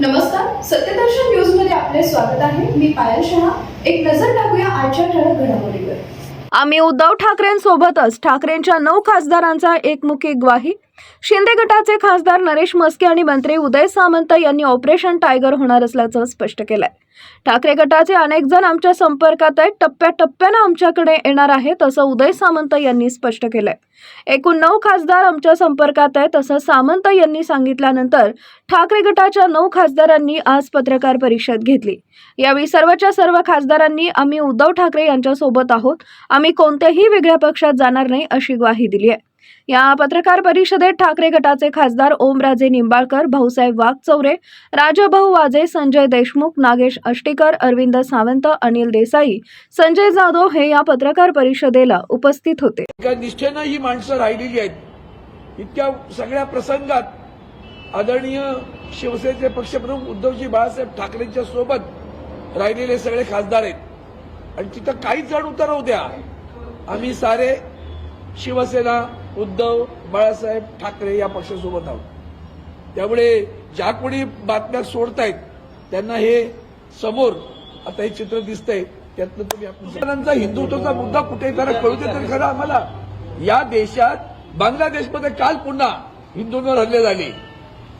नमस्कार सत्यदर्शन न्यूजमध्ये आपले स्वागत आहे. मी पायल शहा. एक नजर टाकूया आजच्या ठळक घडामोडीवर. आम्ही उद्धव ठाकरेंसोबतच ठाकरेंच्या नऊ खासदारांचा एकमुखी ग्वाही. शिंदे गटाचे खासदार नरेश मस्के आणि मंत्री उदय सामंत यांनी ऑपरेशन टायगर होणार असल्याचं स्पष्ट केलंय. ठाकरे गटाचे अनेक जण आमच्या संपर्कात आहेत. टप्प्याटप्प्यानं आमच्याकडे येणार आहेत असं उदय सामंत यांनी स्पष्ट केलंय. एकूण नऊ खासदार आमच्या संपर्कात आहेत असं सामंत यांनी सांगितल्यानंतर ठाकरे गटाच्या नऊ खासदारांनी आज पत्रकार परिषद घेतली. यावेळी सर्वच्या सर्व खासदारांनी आम्ही उद्धव ठाकरे यांच्यासोबत आहोत. आम्ही कोणत्याही वेगळ्या पक्षात जाणार नाही अशी ग्वाही दिली आहे या पत्रकार परिषदेत ठाकरे गटाचे खासदार ओमराजे निंबाळकर भाऊसाहेब वाघचौरे राजाभाऊ वाजे संजय देशमुख नागेश अष्टीकर अरविंद सावंत अनिल देसाई संजय जाधव हे या पत्रकार परिषदेला उपस्थित होते. निष्ठेनं ही माणसं राहिलेली आहेत. इतक्या सगळ्या प्रसंगात आदरणीय शिवसेनेचे पक्षप्रमुख उद्धवजी बाळासाहेब ठाकरेंच्या सोबत राहिलेले सगळे खासदार आहेत. आणि तिथं काहीच जण उतर द्या. आम्ही सारे शिवसेना उद्धव बाळासाहेब ठाकरे या पक्षासोबत आहोत. त्यामुळे ज्या कोणी बातम्या सोडतायत त्यांना हे समोर आता हे चित्र दिसतंय त्यातनं तुम्ही आपण हिंदुत्वाचा मुद्दा कुठे जरा कळू दे तरी खरं आम्हाला. या देशात बांगलादेशमध्ये काल पुन्हा हिंदूंवर हल्ले झाले.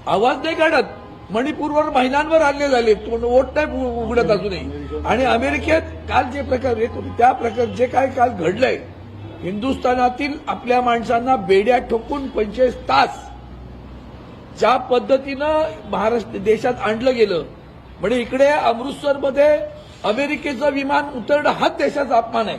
आवाज नाही काढत. मणिपूरवर महिलांवर हल्ले झाले. तो वोट नाही उघडत अजूनही. आणि अमेरिकेत काल जे प्रकार येत होते त्या प्रकार जे काय काल घडलंय हिंदुस्थानातील आपल्या माणसांना बेड्या ठोकून पंचेचाळीस तास ज्या पद्धतीनं महाराष्ट्र देशात आणलं गेलं म्हणजे इकडे अमृतसरमध्ये अमेरिकेचं विमान उतरणं हाच देशाचा अपमान आहे.